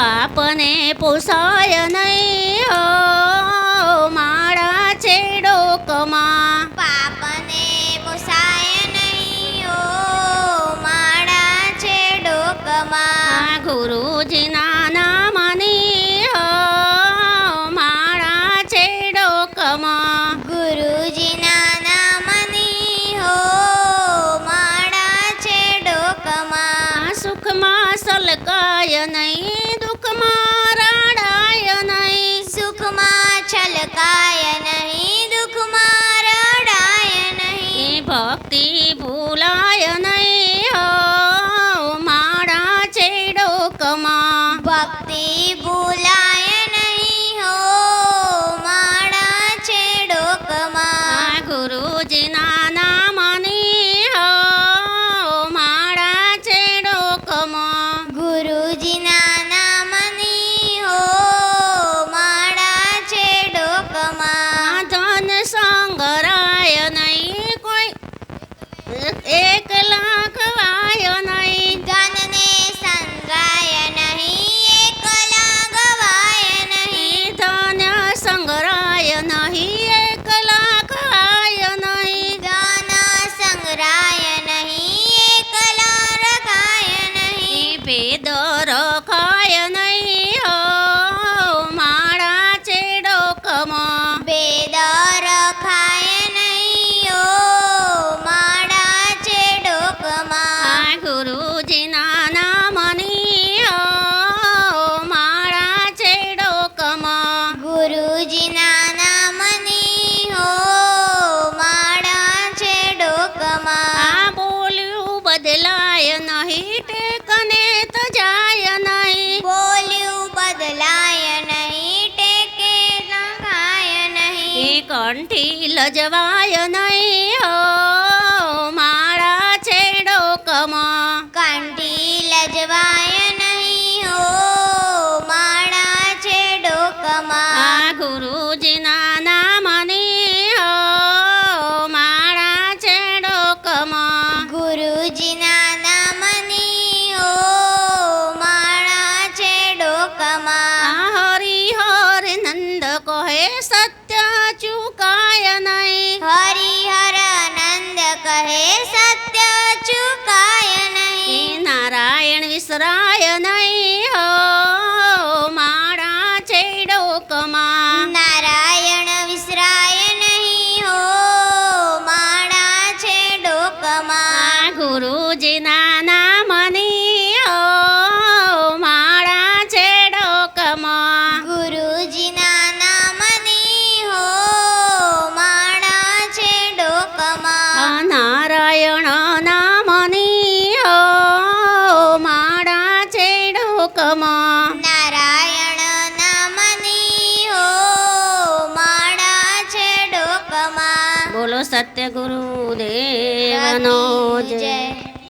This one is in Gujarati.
papa ne pusoyana છલકાય નહીં દુઃખમાં રાડાય નહીં. સુખમાં છલકાય સફેદ રખાય નહીં માળા છે ડોકમાં વેદ કંઠી લજવાય નહીં હો મારા છેડો કમ. કંઠી લજવાય નહીં હો મારા છેડો કમ. આ ગુરુજીના નામને હો મારા છેડો કમ. ગુરુજીના નામને હો મારા છેડો કમ. હરી હર નંદ કહે સત કરાય નહીં હો. મારા છેડો કમા હુકમ નારાયણ નામની હો માણા છે ડોકમાં. બોલો સત્યગુરુ દેવનો જય